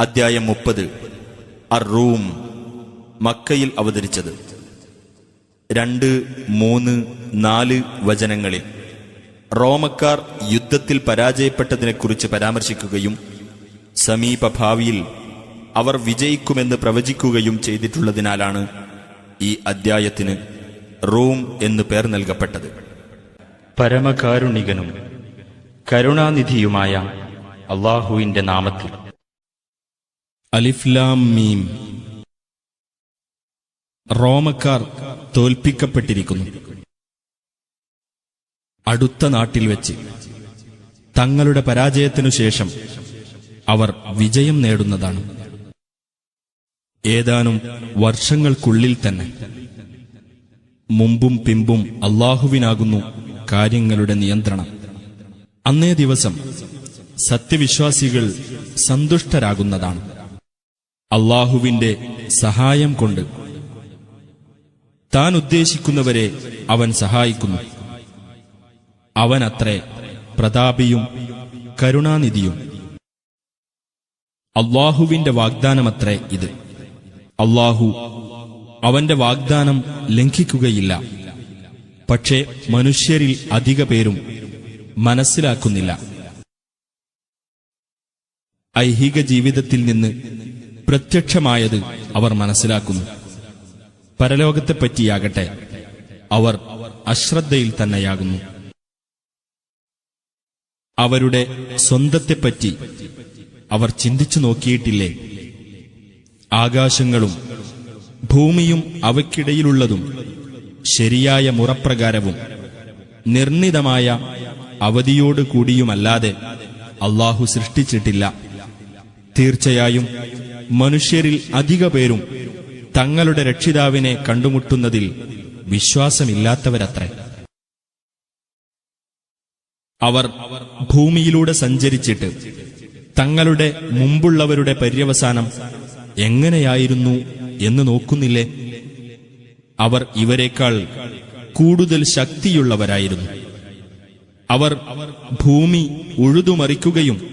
അദ്ധ്യായം മുപ്പത്. അർ റൂം മക്കയിൽ അവതരിച്ചത്. രണ്ട് മൂന്ന് നാല് വചനങ്ങളിൽ. റോമക്കാർ യുദ്ധത്തിൽ പരാജയപ്പെട്ടതിനെക്കുറിച്ച് പരാമർശിക്കുകയും സമീപഭാവിയിൽ അവർ വിജയിക്കുമെന്ന് പ്രവചിക്കുകയും ചെയ്തിട്ടുള്ളതിനാലാണ് ഈ അദ്ധ്യായത്തിന് റൂം എന്ന് പേർ നൽകപ്പെട്ടത്. പരമകാരുണികനും കരുണാനിധിയുമായ അള്ളാഹുവിന്റെ നാമത്തിൽ അലിഫ്ലാം മീം. റോമക്കാർ തോൽപ്പിക്കപ്പെട്ടിരിക്കുന്നു. അടുത്ത നാട്ടിൽ വെച്ച് തങ്ങളുടെ പരാജയത്തിനു ശേഷം അവർ വിജയം നേടുന്നതാണ്. ഏതാനും വർഷങ്ങൾക്കുള്ളിൽ തന്നെ മുമ്പും പിമ്പും അള്ളാഹുവിനാകുന്നു കാര്യങ്ങളുടെ നിയന്ത്രണം. അന്നേ ദിവസം സത്യവിശ്വാസികൾ സന്തുഷ്ടരാകുന്നതാണ്. അള്ളാഹുവിന്റെ സഹായം കൊണ്ട്. താൻ ഉദ്ദേശിക്കുന്നവരെ അവൻ സഹായിക്കുന്നു. അവനത്രേ പ്രതാപിയും കരുണാനിധിയും. അള്ളാഹുവിന്റെ വാഗ്ദാനമത്രേ ഇത്. അള്ളാഹു അവന്റെ വാഗ്ദാനം ലംഘിക്കുകയില്ല. പക്ഷേ മനുഷ്യരിൽ അധിക പേരും മനസ്സിലാക്കുന്നില്ല. ഐഹിക ജീവിതത്തിൽ നിന്ന് പ്രത്യക്ഷമായത് അവർ മനസ്സിലാക്കുന്നു. പരലോകത്തെ പറ്റിയാകട്ടെ അവർ അശ്രദ്ധയിൽ തന്നെയാകുന്നു. അവരുടെ സ്വന്തത്തെപ്പറ്റി അവർ ചിന്തിച്ചു നോക്കിയിട്ടില്ലേ? ആകാശങ്ങളും ഭൂമിയും അവയ്ക്കിടയിലുള്ളതും ശരിയായ മുറപ്രകാരവും നിർണിതമായ അവധിയോടുകൂടിയുമല്ലാതെ അള്ളാഹു സൃഷ്ടിച്ചിട്ടില്ല. തീർച്ചയായും മനുഷ്യരിൽ അധിക പേരും തങ്ങളുടെ രക്ഷിതാവിനെ കണ്ടുമുട്ടുന്നതിൽ വിശ്വാസമില്ലാത്തവരത്രേ. അവർ ഭൂമിയിലൂടെ സഞ്ചരിച്ചിട്ട് തങ്ങളുടെ മുമ്പുള്ളവരുടെ പര്യവസാനം എങ്ങനെയായിരുന്നു എന്ന് നോക്കുന്നില്ലേ? അവർ ഇവരെക്കാൾ കൂടുതൽ ശക്തിയുള്ളവരായിരുന്നു. അവർ ഭൂമി ഉഴുതുമറിക്കുകയും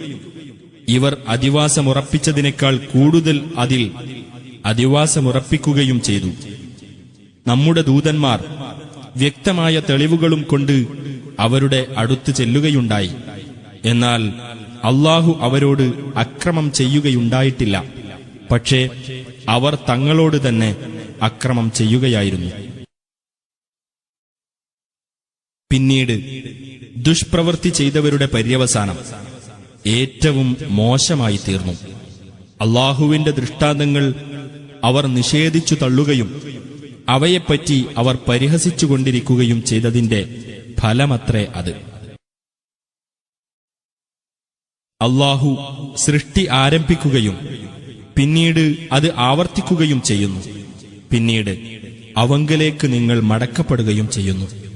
ഇവർ അധിവാസമുറപ്പിച്ചതിനേക്കാൾ കൂടുതൽ അതിൽ അധിവാസമുറപ്പിക്കുകയും ചെയ്തു. നമ്മുടെ ദൂതന്മാർ വ്യക്തമായ തെളിവുകളും കൊണ്ട് അവരുടെ അടുത്ത് ചെല്ലുകയുണ്ടായി. എന്നാൽ അള്ളാഹു അവരോട് അക്രമം ചെയ്യുകയുണ്ടായിട്ടില്ല. പക്ഷേ അവർ തങ്ങളോട് തന്നെ അക്രമം ചെയ്യുകയായിരുന്നു. പിന്നീട് ദുഷ്പ്രവൃത്തി ചെയ്തവരുടെ പര്യവസാനം. ഏറ്റവും മോശമായി തീർന്നു അള്ളാഹുവിന്റെ ദൃഷ്ടാന്തങ്ങൾ അവർ നിഷേധിച്ചു തള്ളുകയും അവയെപ്പറ്റി അവർ പരിഹസിച്ചുകൊണ്ടിരിക്കുകയും ചെയ്തതിന്റെ ഫലമത്രേ അത്. അള്ളാഹു സൃഷ്ടി ആരംഭിക്കുകയും പിന്നീട് അത് ആവർത്തിക്കുകയും ചെയ്യുന്നു. പിന്നീട് അവങ്കലേക്ക് നിങ്ങൾ മടക്കപ്പെടുകയും ചെയ്യുന്നു.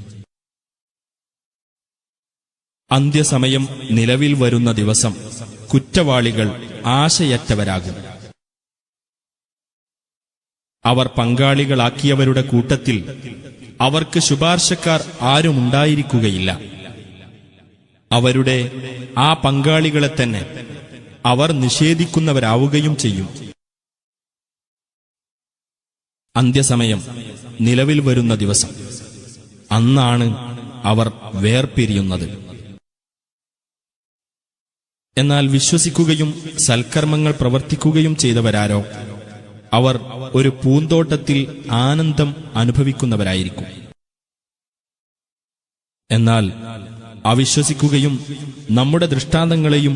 അന്ത്യസമയം നിലവിൽ വരുന്ന ദിവസം കുറ്റവാളികൾ ആശയറ്റവരാകും. അവർ പങ്കാളികളാക്കിയവരുടെ കൂട്ടത്തിൽ അവർക്ക് ശുപാർശക്കാർ ആരുമുണ്ടായിരിക്കുകയില്ല. അവരുടെ ആ പങ്കാളികളെ തന്നെ അവർ നിഷേധിക്കുന്നവരാവുകയും ചെയ്യും. അന്ത്യസമയം നിലവിൽ വരുന്ന ദിവസം. അന്നാണ് അവർ വേർപിരിയുന്നത്. എന്നാൽ വിശ്വസിക്കുകയും സൽക്കർമ്മങ്ങൾ പ്രവർത്തിക്കുകയും ചെയ്തവരാരോ? അവർ ഒരു പൂന്തോട്ടത്തിൽ ആനന്ദം അനുഭവിക്കുന്നവരായിരിക്കും. എന്നാൽ അവിശ്വസിക്കുകയും നമ്മുടെ ദൃഷ്ടാന്തങ്ങളെയും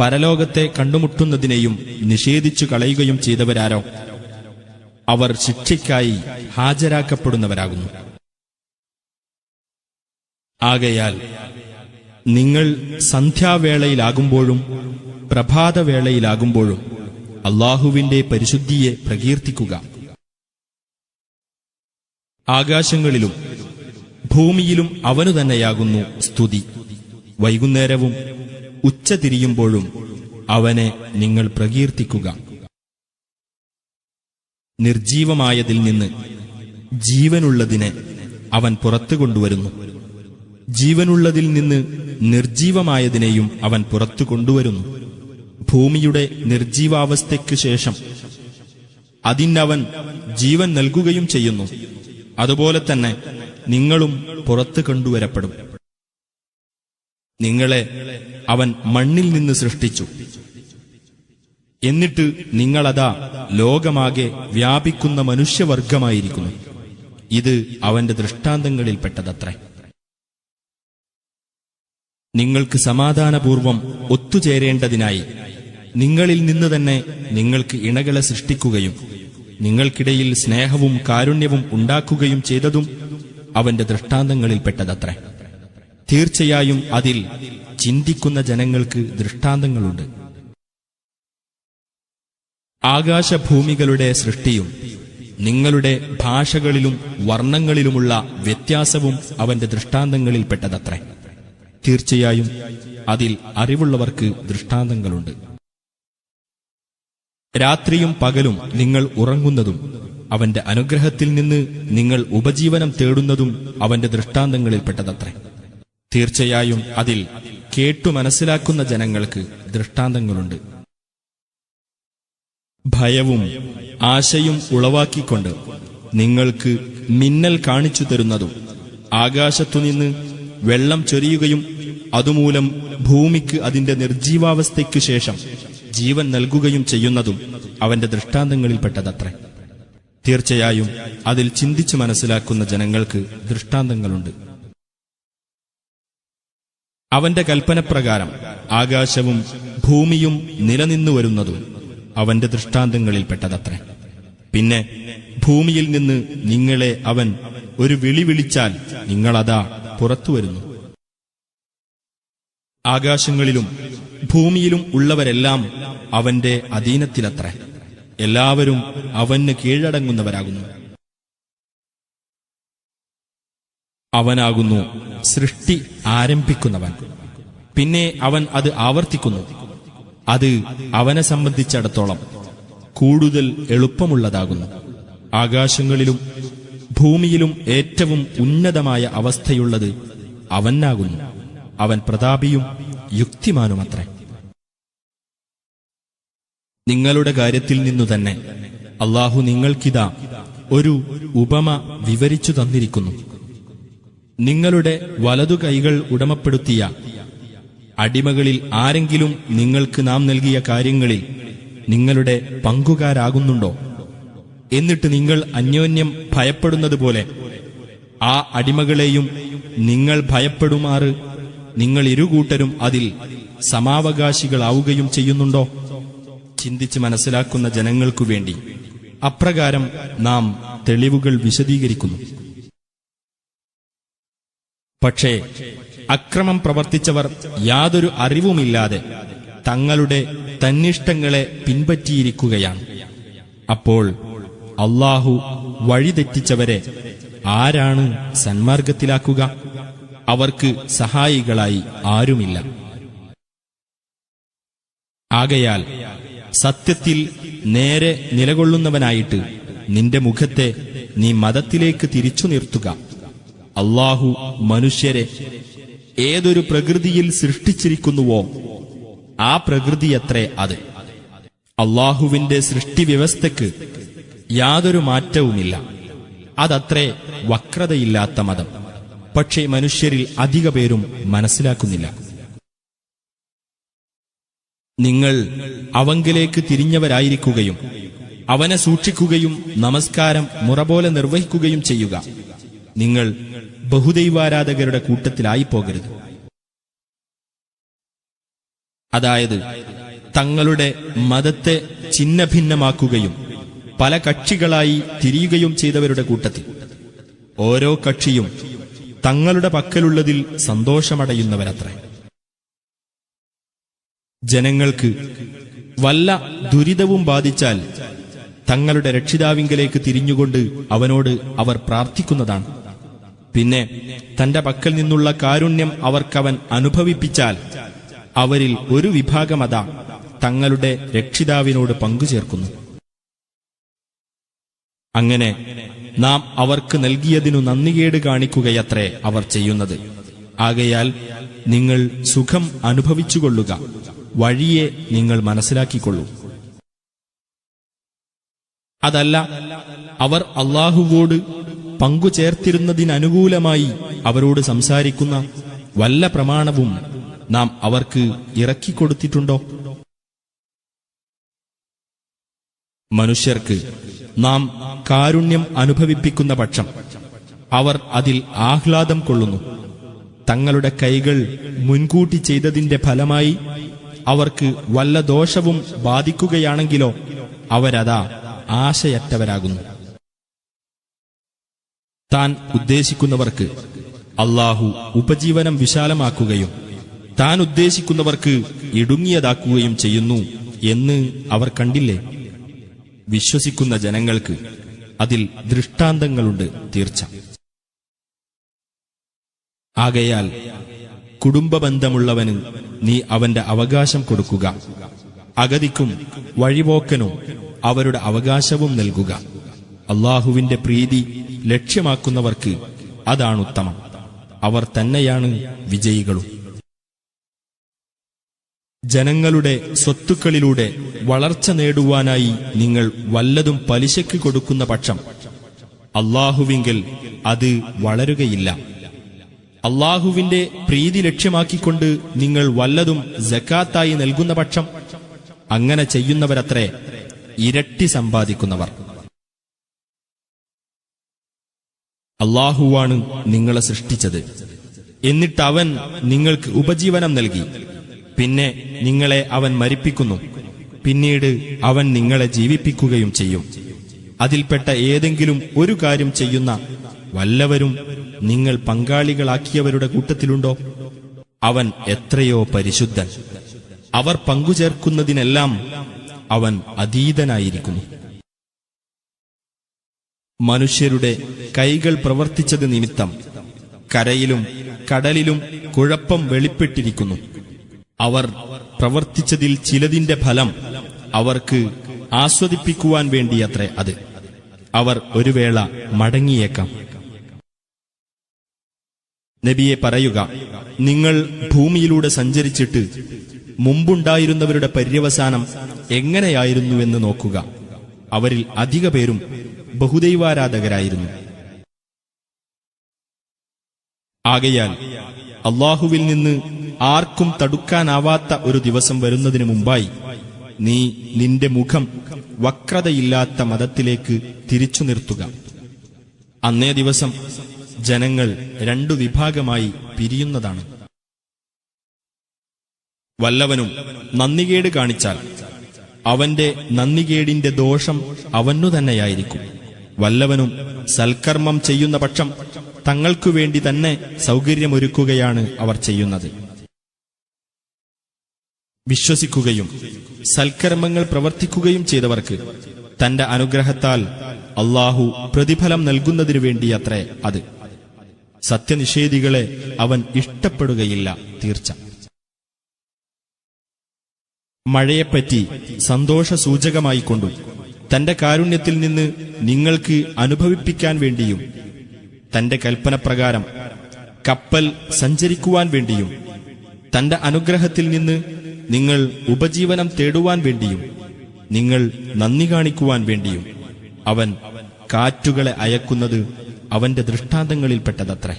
പരലോകത്തെ കണ്ടുമുട്ടുന്നതിനെയും നിഷേധിച്ചു കളയുകയും ചെയ്തവരാരോ? അവർ ശിക്ഷയ്ക്കായി ഹാജരാക്കപ്പെടുന്നവരാകുന്നു. ആകയാൽ നിങ്ങൾ സന്ധ്യാവേളയിലാകുമ്പോഴും പ്രഭാതവേളയിലാകുമ്പോഴും അള്ളാഹുവിന്റെ പരിശുദ്ധിയെ പ്രകീർത്തിക്കുക. ആകാശങ്ങളിലും ഭൂമിയിലും അവനു തന്നെയാകുന്നു സ്തുതി. വൈകുന്നേരവും ഉച്ച തിരിയുമ്പോഴും അവനെ നിങ്ങൾ പ്രകീർത്തിക്കുക. നിർജീവമായതിൽ നിന്ന് ജീവനുള്ളതിനെ അവൻ പുറത്തു കൊണ്ടുവരുന്നു. ജീവനുള്ളതിൽ നിന്ന് നിർജീവമായതിനെയും അവൻ പുറത്തു കൊണ്ടുവരുന്നു. ഭൂമിയുടെ നിർജീവാവസ്ഥയ്ക്കു ശേഷം അതിനവൻ ജീവൻ നൽകുകയും ചെയ്യുന്നു. അതുപോലെ തന്നെ നിങ്ങളും പുറത്തു കൊണ്ടുവരപ്പെടും. നിങ്ങളെ അവൻ മണ്ണിൽ നിന്ന് സൃഷ്ടിച്ചു. എന്നിട്ട് നിങ്ങളതാ ലോകമാകെ വ്യാപിക്കുന്ന മനുഷ്യവർഗമായിരിക്കുന്നു ഇത് അവന്റെ ദൃഷ്ടാന്തങ്ങളിൽപ്പെട്ടതത്രേ. നിങ്ങൾക്ക് സമാധാനപൂർവം ഒത്തുചേരേണ്ടതിനായി നിങ്ങളിൽ നിന്ന് തന്നെ നിങ്ങൾക്ക് ഇണകളെ സൃഷ്ടിക്കുകയും നിങ്ങൾക്കിടയിൽ സ്നേഹവും കാരുണ്യവും ഉണ്ടാക്കുകയും ചെയ്തതും അവന്റെ ദൃഷ്ടാന്തങ്ങളിൽപ്പെട്ടതത്രേ. തീർച്ചയായും അതിൽ ചിന്തിക്കുന്ന ജനങ്ങൾക്ക് ദൃഷ്ടാന്തങ്ങളുണ്ട്. ആകാശഭൂമികളുടെ സൃഷ്ടിയും നിങ്ങളുടെ ഭാഷകളിലും വർണങ്ങളിലുമുള്ള വ്യത്യാസവും അവന്റെ ദൃഷ്ടാന്തങ്ങളിൽപ്പെട്ടതത്രേ. തീർച്ചയായും അതിൽ അറിവുള്ളവർക്ക് ദൃഷ്ടാന്തങ്ങളുണ്ട്. രാത്രിയും പകലും നിങ്ങൾ ഉറങ്ങുന്നതും അവന്റെ അനുഗ്രഹത്തിൽ നിന്ന് നിങ്ങൾ ഉപജീവനം തേടുന്നതും അവന്റെ ദൃഷ്ടാന്തങ്ങളിൽപ്പെട്ടതത്രേ. തീർച്ചയായും അതിൽ കേട്ടു മനസ്സിലാക്കുന്ന ജനങ്ങൾക്ക് ദൃഷ്ടാന്തങ്ങളുണ്ട്. ഭയവും ആശയും ഉളവാക്കിക്കൊണ്ട് നിങ്ങൾക്ക് മിന്നൽ കാണിച്ചു തരുന്നതും ആകാശത്തുനിന്ന് വെള്ളം ചൊരിയുകയും അതുമൂലം ഭൂമിക്ക് അതിന്റെ നിർജീവാവസ്ഥയ്ക്കു ശേഷം ജീവൻ നൽകുകയും ചെയ്യുന്നതും അവന്റെ ദൃഷ്ടാന്തങ്ങളിൽപ്പെട്ടതത്രേ. തീർച്ചയായും അതിൽ ചിന്തിച്ചു മനസ്സിലാക്കുന്ന ജനങ്ങൾക്ക് ദൃഷ്ടാന്തങ്ങളുണ്ട്. അവന്റെ കൽപ്പനപ്രകാരം ആകാശവും ഭൂമിയും നിലനിന്നു വരുന്നതും അവന്റെ ദൃഷ്ടാന്തങ്ങളിൽപ്പെട്ടതത്രേ. പിന്നെ ഭൂമിയിൽ നിന്ന് നിങ്ങളെ അവൻ ഒരു വിളി വിളിച്ചാൽ നിങ്ങളതാ പുറത്തു വരുന്നു ആകാശങ്ങളിലും ഭൂമിയിലും ഉള്ളവരെല്ലാം അവന്റെ അധീനത്തിലത്ര. എല്ലാവരും അവന് കീഴടങ്ങുന്നവരാകുന്നു. അവനാകുന്നു സൃഷ്ടി ആരംഭിക്കുന്നവൻ. പിന്നെ അവൻ അത് ആവർത്തിക്കുന്നു. അത് അവനെ സംബന്ധിച്ചിടത്തോളം കൂടുതൽ എളുപ്പമുള്ളതാകുന്നു. ആകാശങ്ങളിലും ഭൂമിയിലും ഏറ്റവും ഉന്നതമായ അവസ്ഥയുള്ളത് അവനാകുന്നു. അവൻ പ്രതാപിയും യുക്തിമാനുമത്രേ. നിങ്ങളുടെ കാര്യത്തിൽ നിന്നു തന്നെ അള്ളാഹു നിങ്ങൾക്കിതാ ഒരു ഉപമ വിവരിച്ചു തന്നിരിക്കുന്നു. നിങ്ങളുടെ വലതു കൈകൾ ഉടമപ്പെടുത്തിയ അടിമകളിൽ ആരെങ്കിലും നിങ്ങൾക്ക് നാം നൽകിയ കാര്യങ്ങളിൽ നിങ്ങളുടെ പങ്കുകാരാകുന്നുണ്ടോ? എന്നിട്ട് നിങ്ങൾ അന്യോന്യം ഭയപ്പെടുന്നതുപോലെ ആ അടിമകളെയും നിങ്ങൾ ഭയപ്പെടുമാറ്. നിങ്ങൾ ഇരുകൂട്ടരും അതിൽ സമാവകാശികളാവുകയും ചെയ്യുന്നുണ്ടോ? ചിന്തിച്ച് മനസ്സിലാക്കുന്ന ജനങ്ങൾക്കു വേണ്ടി. അപ്രകാരം നാം തെളിവുകൾ വിശദീകരിക്കുന്നു. പക്ഷേ അക്രമം പ്രവർത്തിച്ചവർ യാതൊരു അറിവുമില്ലാതെ തങ്ങളുടെ തന്നിഷ്ടങ്ങളെ പിൻപറ്റിയിരിക്കുകയാണ്. അപ്പോൾ അള്ളാഹു വഴിതെറ്റിച്ചവരെ ആരാണ് സന്മാർഗത്തിലാക്കുക? അവർക്ക് സഹായികളായി ആരുമില്ല. ആകയാൽ സത്യത്തിൽ നേരെ നിലകൊള്ളുന്നവനായിട്ട് നിന്റെ മുഖത്തെ നീ മതത്തിലേക്ക് തിരിച്ചു നിർത്തുക. അള്ളാഹു മനുഷ്യരെ ഏതൊരു പ്രകൃതിയിൽ സൃഷ്ടിച്ചിരിക്കുന്നുവോ ആ പ്രകൃതിയത്രേ അത്. അള്ളാഹുവിന്റെ സൃഷ്ടിവ്യവസ്ഥയ്ക്ക് യാതൊരു മാറ്റവുമില്ല. അതത്രേ വക്രതയില്ലാത്ത മതം. പക്ഷേ മനുഷ്യരിൽ അധിക പേരും മനസ്സിലാക്കുന്നില്ല. നിങ്ങൾ അവങ്കിലേക്ക് തിരിഞ്ഞവരായിരിക്കുകയും അവനെ സൂക്ഷിക്കുകയും നമസ്കാരം മുറപോലെ നിർവഹിക്കുകയും ചെയ്യുക. നിങ്ങൾ ബഹുദൈവാരാധകരുടെ കൂട്ടത്തിലായി പോകരുത് അതായത് തങ്ങളുടെ മതത്തെ ഛിന്നഭിന്നമാക്കുകയും പല കക്ഷികളായി തിരിയുകയും ചെയ്തവരുടെ കൂട്ടത്തിൽ. ഓരോ കക്ഷിയും തങ്ങളുടെ പക്കലുള്ളതിൽ സന്തോഷമടയുന്നവരത്രേ. ജനങ്ങൾക്ക് വല്ല ദുരിതവും ബാധിച്ചാൽ തങ്ങളുടെ രക്ഷിതാവിങ്കലേക്ക് തിരിഞ്ഞുകൊണ്ട് അവനോട് അവർ പ്രാർത്ഥിക്കുന്നതാണ്. പിന്നെ തന്റെ പക്കൽ നിന്നുള്ള കാരുണ്യം അവർക്കവൻ അനുഭവിപ്പിച്ചാൽ അവരിൽ ഒരു വിഭാഗമത തങ്ങളുടെ രക്ഷിതാവിനോട് പങ്കുചേർക്കുന്നു. അങ്ങനെ നാം അവർക്ക് നൽകിയതിനു നന്ദികേട് കാണിക്കുകയത്രേ അവർ ചെയ്യുന്നത്. ആകയാൽ നിങ്ങൾ സുഖം അനുഭവിച്ചുകൊള്ളുക. വഴിയെ നിങ്ങൾ മനസ്സിലാക്കിക്കൊള്ളൂ. അതല്ല അവർ അള്ളാഹുവോട് പങ്കുചേർത്തിരുന്നതിനനുകൂലമായി അവരോട് സംസാരിക്കുന്ന വല്ല പ്രമാണവും നാം അവർക്ക് ഇറക്കിക്കൊടുത്തിട്ടുണ്ടോ? മനുഷ്യർക്ക് നാം കാരുണ്യം അനുഭവിപ്പിക്കുന്ന പക്ഷം അവർ അതിൽ ആഹ്ലാദം കൊള്ളുന്നു. തങ്ങളുടെ കൈകൾ മുൻകൂട്ടി ചെയ്തതിന്റെ ഫലമായി അവർക്ക് വല്ല ദോഷവും ബാധിക്കുകയാണെങ്കിലോ അവരതാ ആശയറ്റവരാകുന്നു. താൻ ഉദ്ദേശിക്കുന്നവർക്ക് അള്ളാഹു ഉപജീവനം വിശാലമാക്കുകയും താൻ ഉദ്ദേശിക്കുന്നവർക്ക് ഇടുങ്ങിയതാക്കുകയും ചെയ്യുന്നു എന്ന് അവർ കണ്ടില്ലേ? വിശ്വസിക്കുന്ന ജനങ്ങൾക്ക് അതിൽ ദൃഷ്ടാന്തങ്ങളുണ്ട് തീർച്ച. ആകയാൽ കുടുംബ ബന്ധമുള്ളവന് നീ അവന്റെ അവകാശം കൊടുക്കുക. അഗതിക്കും വഴിപോക്കനും അവരുടെ അവകാശവും നൽകുക. അള്ളാഹുവിന്റെ പ്രീതി ലക്ഷ്യമാക്കുന്നവർക്ക് അതാണുത്തമം അവർ തന്നെയാണ് വിജയികളും. ജനങ്ങളുടെ സ്വത്തുക്കളിലൂടെ വളർച്ച നേടുവാനായി നിങ്ങൾ വല്ലതും പലിശയ്ക്ക് കൊടുക്കുന്ന പക്ഷം അള്ളാഹുവിങ്കിൽ അത് വളരുകയില്ല. അള്ളാഹുവിന്റെ പ്രീതി ലക്ഷ്യമാക്കിക്കൊണ്ട് നിങ്ങൾ വല്ലതും ജക്കാത്തായി നൽകുന്ന പക്ഷം അങ്ങനെ ചെയ്യുന്നവരത്രേ ഇരട്ടി സമ്പാദിക്കുന്നവർ. അള്ളാഹുവാണ് നിങ്ങളെ സൃഷ്ടിച്ചത്. എന്നിട്ട് അവൻ നിങ്ങൾക്ക് ഉപജീവനം നൽകി. പിന്നെ നിങ്ങളെ അവൻ മരിപ്പിക്കുന്നു. പിന്നീട് അവൻ നിങ്ങളെ ജീവിപ്പിക്കുകയും ചെയ്യും. അതിൽപ്പെട്ട ഏതെങ്കിലും ഒരു കാര്യം ചെയ്യുന്ന വല്ലവരും നിങ്ങൾ പങ്കാളികളാക്കിയവരുടെ കൂട്ടത്തിലുണ്ടോ? അവൻ എത്രയോ പരിശുദ്ധൻ. അവർ പങ്കുചേർക്കുന്നതിനെല്ലാം അവൻ അതീതനായിരിക്കുന്നു. മനുഷ്യരുടെ കൈകൾ പ്രവർത്തിച്ചത് നിമിത്തം കരയിലും കടലിലും കുഴപ്പം വെളിപ്പെട്ടിരിക്കുന്നു. അവർ പ്രവർത്തിച്ചതിൽ ചിലതിന്റെ ഫലം അവർക്ക് ആസ്വദിപ്പിക്കുവാൻ വേണ്ടിയത്രേ അത്. അവർ ഒരു വേള മടങ്ങിയേക്കാം. നബിയെ പറയുക നിങ്ങൾ ഭൂമിയിലൂടെ സഞ്ചരിച്ചിട്ട് മുമ്പുണ്ടായിരുന്നവരുടെ പര്യവസാനം എങ്ങനെയായിരുന്നുവെന്ന് നോക്കുക. അവരിൽ അധിക പേരും ബഹുദൈവാരാധകരായിരുന്നു. ആകയാൽ അള്ളാഹുവിൽ നിന്ന് ആർക്കും തടുക്കാനാവാത്ത ഒരു ദിവസം വരുന്നതിനു മുമ്പായി നീ നിന്റെ മുഖം വക്രതയില്ലാത്ത മതത്തിലേക്ക് തിരിച്ചു നിർത്തുക. അന്നേ ദിവസം ജനങ്ങൾ രണ്ടു വിഭാഗമായി പിരിയുന്നതാണ്. വല്ലവനും നന്ദികേട് കാണിച്ചാൽ അവന്റെ നന്ദികേടിന്റെ ദോഷം അവനു തന്നെയായിരിക്കും. വല്ലവനും സൽക്കർമ്മം ചെയ്യുന്ന പക്ഷം തങ്ങൾക്കു വേണ്ടി തന്നെ സൗകര്യമൊരുക്കുകയാണ് അവർ ചെയ്യുന്നത്. വിശ്വസിക്കുകയും സൽക്കർമ്മങ്ങൾ പ്രവർത്തിക്കുകയും ചെയ്തവർക്ക് തന്റെ അനുഗ്രഹത്താൽ അള്ളാഹു പ്രതിഫലം നൽകുന്നതിനു വേണ്ടിയത്രേ അത്. സത്യനിഷേധികളെ അവൻ ഇഷ്ടപ്പെടുകയില്ല തീർച്ച. മഴയെപ്പറ്റി സന്തോഷ സന്തോഷസൂചകമായിക്കൊണ്ടും തന്റെ കാരുണ്യത്തിൽ നിന്ന് നിങ്ങൾക്ക് അനുഭവിപ്പിക്കാൻ വേണ്ടിയും തന്റെ കൽപ്പനപ്രകാരം കപ്പൽ സഞ്ചരിക്കുവാൻ വേണ്ടിയും തന്റെ അനുഗ്രഹത്തിൽ നിന്ന് നിങ്ങൾ ഉപജീവനം തേടുവാൻ വേണ്ടിയും നിങ്ങൾ നന്ദി കാണിക്കുവാൻ വേണ്ടിയും അവൻ കാറ്റുകളെ അയക്കുന്നത് അവന്റെ ദൃഷ്ടാന്തങ്ങളിൽപ്പെട്ടതത്രേ.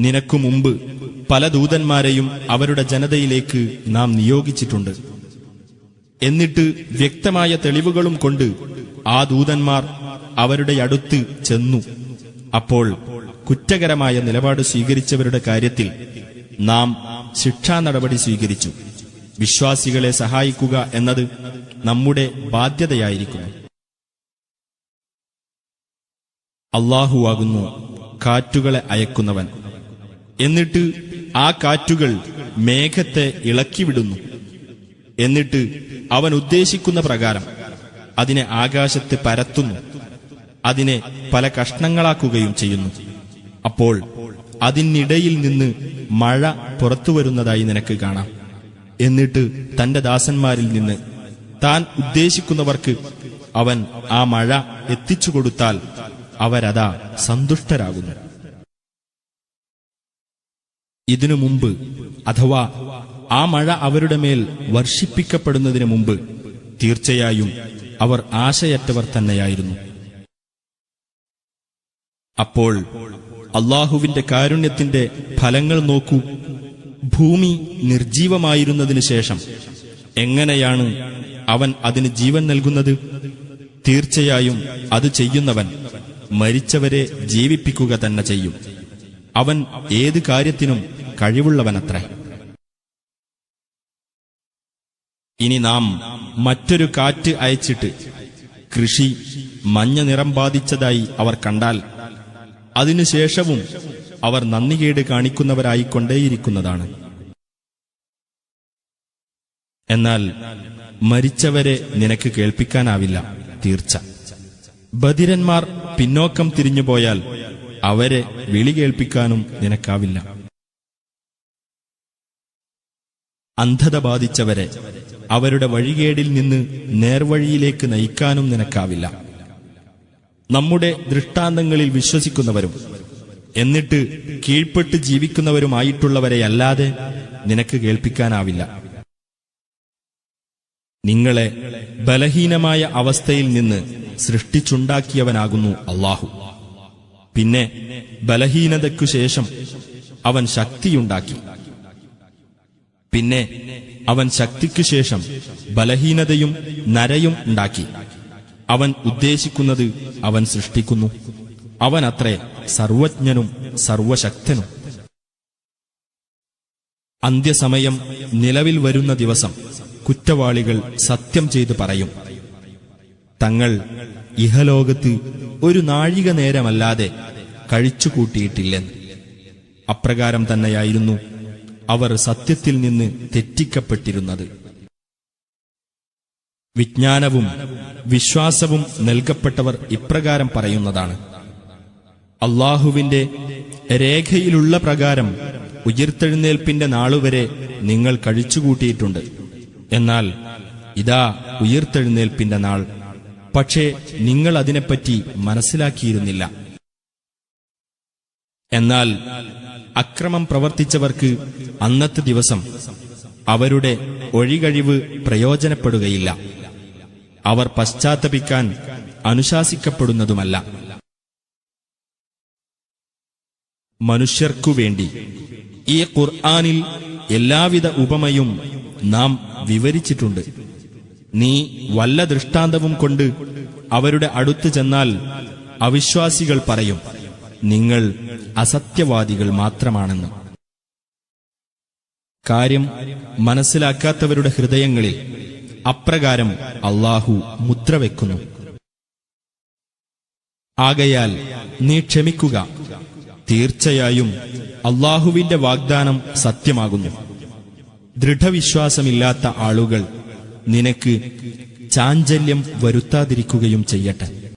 നിനക്കു മുമ്പ് പല ദൂതന്മാരെയും അവരുടെ ജനതയിലേക്ക് നാം നിയോഗിച്ചിട്ടുണ്ട്. എന്നിട്ട് വ്യക്തമായ തെളിവുകളും കൊണ്ട് ആ ദൂതന്മാർ അവരുടെ അടുത്ത് ചെന്നു. അപ്പോൾ കുറ്റകരമായ നിലപാട് സ്വീകരിച്ചവരുടെ കാര്യത്തിൽ നാം ശിക്ഷാ നടപടി സ്വീകരിച്ചു. വിശ്വാസികളെ സഹായിക്കുക എന്നത് നമ്മുടെ ബാധ്യതയായിരിക്കുന്നു അള്ളാഹുവാകുന്നു കാറ്റുകളെ അയക്കുന്നവൻ. എന്നിട്ട് ആ കാറ്റുകൾ മേഘത്തെ ഇളക്കിവിടുന്നു. എന്നിട്ട് അവൻ ഉദ്ദേശിക്കുന്ന പ്രകാരം അതിനെ ആകാശത്ത് പരത്തുന്നു. അതിനെ പല കഷ്ണങ്ങളാക്കുകയും ചെയ്യുന്നു. അപ്പോൾ അതിനിടയിൽ നിന്ന് മഴ പുറത്തു വരുന്നതായി നിനക്ക് കാണാം. എന്നിട്ട് തന്റെ ദാസന്മാരിൽ നിന്ന് താൻ ഉദ്ദേശിക്കുന്നവർക്ക് അവൻ ആ മഴ എത്തിച്ചു കൊടുത്താൽ അവരതാ സന്തുഷ്ടരാകുന്നു. ഇതിനു മുമ്പ് അഥവാ ആ മഴ അവരുടെ മേൽ വർഷിപ്പിക്കപ്പെടുന്നതിന് മുമ്പ് തീർച്ചയായും അവർ ആശയറ്റവർ തന്നെയായിരുന്നു. അപ്പോൾ അള്ളാഹുവിന്റെ കാരുണ്യത്തിന്റെ ഫലങ്ങൾ നോക്കൂ. ഭൂമി നിർജീവമായിരുന്നതിനു ശേഷം എങ്ങനെയാണ് അവൻ അതിന് ജീവൻ നൽകുന്നത്? തീർച്ചയായും അത് ചെയ്യുന്നവൻ മരിച്ചവരെ ജീവിപ്പിക്കുക തന്നെ ചെയ്യും. അവൻ ഏത് കാര്യത്തിനും കഴിവുള്ളവനത്രേ. ഇനി നാം മറ്റൊരു കാറ്റ് അയച്ചിട്ട് കൃഷി മഞ്ഞ നിറം ബാധിച്ചതായി അവർ കണ്ടാൽ അതിനുശേഷവും അവർ നന്ദികേട് കാണിക്കുന്നവരായിക്കൊണ്ടേയിരിക്കുന്നതാണ്. എന്നാൽ മരിച്ചവരെ നിനക്ക് കേൾപ്പിക്കാനാവില്ല തീർച്ച. ബധിരന്മാർ പിന്നോക്കം തിരിഞ്ഞുപോയാൽ അവരെ വിളി കേൾപ്പിക്കാനും നിനക്കാവില്ല. അന്ധത ബാധിച്ചവരെ അവരുടെ വഴികേടിൽ നിന്ന് നേർവഴിയിലേക്ക് നയിക്കാനും നിനക്കാവില്ല. നമ്മുടെ ദൃഷ്ടാന്തങ്ങളിൽ വിശ്വസിക്കുന്നവരും എന്നിട്ട് കീഴ്പ്പെട്ട് ജീവിക്കുന്നവരുമായിട്ടുള്ളവരെയല്ലാതെ നിനക്ക് കേൾപ്പിക്കാനാവില്ല. നിങ്ങളെ ബലഹീനമായ അവസ്ഥയിൽ നിന്ന് സൃഷ്ടിച്ചുണ്ടാക്കിയവനാകുന്നു അള്ളാഹു. പിന്നെ ബലഹീനതയ്ക്കു ശേഷം അവൻ ശക്തിയുണ്ടാക്കി. പിന്നെ അവൻ ശക്തിക്കു ശേഷം ബലഹീനതയും നരയും ഉണ്ടാക്കി. അവൻ ഉദ്ദേശിക്കുന്നത് അവൻ സൃഷ്ടിക്കുന്നു. അവൻ അത്രേ സർവജ്ഞനും സർവശക്തനും. അന്ത്യസമയം നിലവിൽ വരുന്ന ദിവസം കുറ്റവാളികൾ സത്യം ചെയ്തു പറയും. തങ്ങൾ ഇഹലോകത്ത് ഒരു നാഴിക നേരമല്ലാതെ കഴിച്ചുകൂട്ടിയിട്ടില്ലെന്ന് അപ്രകാരം തന്നെയായിരുന്നു അവർ സത്യത്തിൽ നിന്ന് തെറ്റിക്കപ്പെട്ടിരുന്നത്. വിജ്ഞാനവും വിശ്വാസവും നൽകപ്പെട്ടവർ ഇപ്രകാരം പറയുന്നതാണ്. അള്ളാഹുവിന്റെ രേഖയിലുള്ള പ്രകാരം ഉയർത്തെഴുന്നേൽപ്പിന്റെ നാളുവരെ നിങ്ങൾ കഴിച്ചുകൂട്ടിയിട്ടുണ്ട്. എന്നാൽ ഇതാ ഉയർത്തെഴുന്നേൽപ്പിന്റെ നാൾ. പക്ഷേ നിങ്ങൾ അതിനെപ്പറ്റി മനസ്സിലാക്കിയിരുന്നില്ല. എന്നാൽ അക്രമം പ്രവർത്തിച്ചവർക്ക് അന്നത്തെ ദിവസം അവരുടെ ഒഴികഴിവ് പ്രയോജനപ്പെടുകയില്ല. അവർ പശ്ചാത്തപിക്കാൻ അനുശാസിക്കപ്പെടുന്നതുമല്ല. മനുഷ്യർക്കു വേണ്ടി ഈ ഖുർആാനിൽ എല്ലാവിധ ഉപമയും നാം വിവരിച്ചിട്ടുണ്ട്. നീ വല്ല ദൃഷ്ടാന്തവും കൊണ്ട് അവരുടെ അടുത്ത് ചെന്നാൽ അവിശ്വാസികൾ പറയും നിങ്ങൾ അസത്യവാദികൾ മാത്രമാണെന്ന്. കാര്യം മനസ്സിലാക്കാത്തവരുടെ ഹൃദയങ്ങളിൽ അപ്രകാരം അള്ളാഹു മുദ്രവെക്കുന്നു ആകയാൽ നീ ക്ഷമിക്കുക. തീർച്ചയായും അള്ളാഹുവിന്റെ വാഗ്ദാനം സത്യമാകുന്നു. ദൃഢവിശ്വാസമില്ലാത്ത ആളുകൾ നിനക്ക് ചാഞ്ചല്യം വരുത്താതിരിക്കുകയും ചെയ്യട്ടെ.